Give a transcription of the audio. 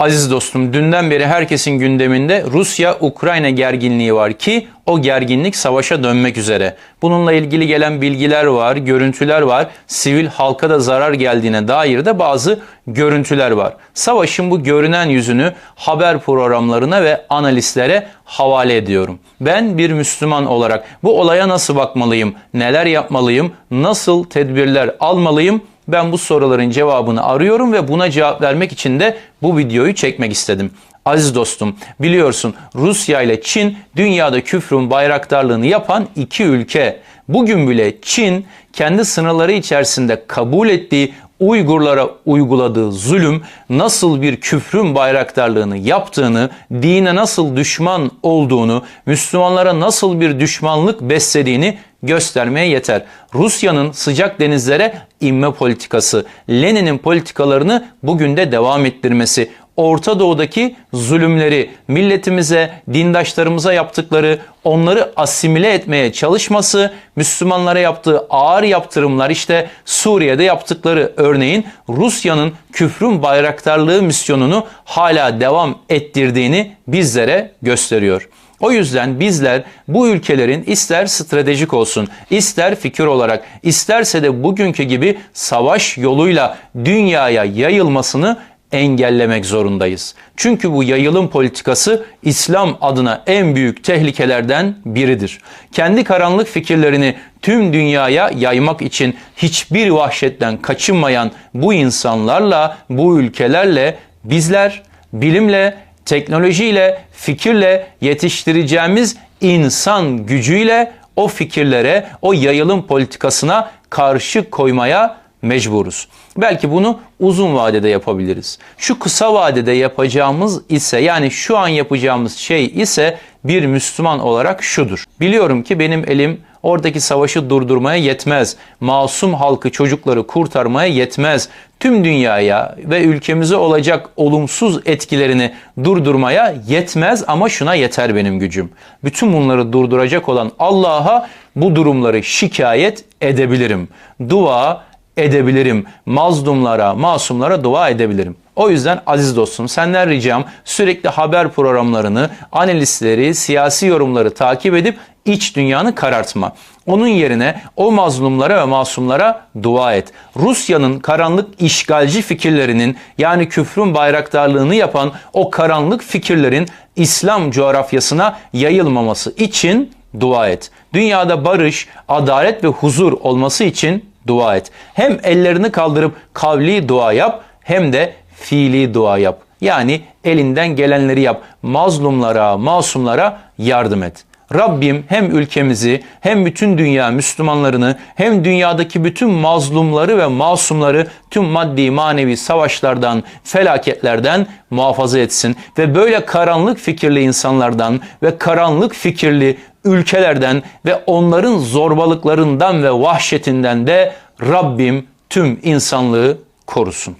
Aziz dostum dünden beri herkesin gündeminde Rusya-Ukrayna gerginliği var ki o gerginlik savaşa dönmek üzere. Bununla ilgili gelen bilgiler var, görüntüler var. Sivil halka da zarar geldiğine dair de bazı görüntüler var. Savaşın bu görünen yüzünü haber programlarına ve analistlere havale ediyorum. Ben bir Müslüman olarak bu olaya nasıl bakmalıyım, neler yapmalıyım, nasıl tedbirler almalıyım ben bu soruların cevabını arıyorum ve buna cevap vermek için de bu videoyu çekmek istedim. Aziz dostum biliyorsun Rusya ile Çin dünyada küfrün bayraktarlığını yapan iki ülke. Bugün bile Çin kendi sınırları içerisinde kabul ettiği Uygurlara uyguladığı zulüm nasıl bir küfrün bayraktarlığını yaptığını, dine nasıl düşman olduğunu, Müslümanlara nasıl bir düşmanlık beslediğini göstermeye yeter. Rusya'nın sıcak denizlere inme politikası, Lenin'in politikalarını bugün de devam ettirmesi, Orta Doğu'daki zulümleri, milletimize, dindaşlarımıza yaptıkları, onları asimile etmeye çalışması, Müslümanlara yaptığı ağır yaptırımlar işte Suriye'de yaptıkları örneğin Rusya'nın küfrün bayraktarlığı misyonunu hala devam ettirdiğini bizlere gösteriyor. O yüzden bizler bu ülkelerin ister stratejik olsun, ister fikir olarak, isterse de bugünkü gibi savaş yoluyla dünyaya yayılmasını engellemek zorundayız. Çünkü bu yayılım politikası İslam adına en büyük tehlikelerden biridir. Kendi karanlık fikirlerini tüm dünyaya yaymak için hiçbir vahşetten kaçınmayan bu insanlarla, bu ülkelerle bizler bilimle, teknolojiyle, fikirle yetiştireceğimiz insan gücüyle o fikirlere, o yayılım politikasına karşı koymaya mecburuz. Belki bunu uzun vadede yapabiliriz. Şu kısa vadede yapacağımız ise yani şu an yapacağımız şey ise bir Müslüman olarak şudur. Biliyorum ki benim elim oradaki savaşı durdurmaya yetmez. Masum halkı, çocukları kurtarmaya yetmez. Tüm dünyaya ve ülkemize olacak olumsuz etkilerini durdurmaya yetmez ama şuna yeter benim gücüm. Bütün bunları durduracak olan Allah'a bu durumları şikayet edebilirim. Dua edebilirim. Mazlumlara, masumlara dua edebilirim. O yüzden aziz dostum senden ricam sürekli haber programlarını, analistleri, siyasi yorumları takip edip iç dünyanı karartma. Onun yerine o mazlumlara ve masumlara dua et. Rusya'nın karanlık işgalci fikirlerinin yani küfrün bayraktarlığını yapan o karanlık fikirlerin İslam coğrafyasına yayılmaması için dua et. Dünyada barış, adalet ve huzur olması için dua et. Hem ellerini kaldırıp kavli dua yap hem de fiili dua yap. Yani elinden gelenleri yap. Mazlumlara, masumlara yardım et. Rabbim hem ülkemizi hem bütün dünya Müslümanlarını hem dünyadaki bütün mazlumları ve masumları tüm maddi manevi savaşlardan, felaketlerden muhafaza etsin. Ve böyle karanlık fikirli insanlardan ve karanlık fikirli ülkelerden ve onların zorbalıklarından ve vahşetinden de Rabbim tüm insanlığı korusun.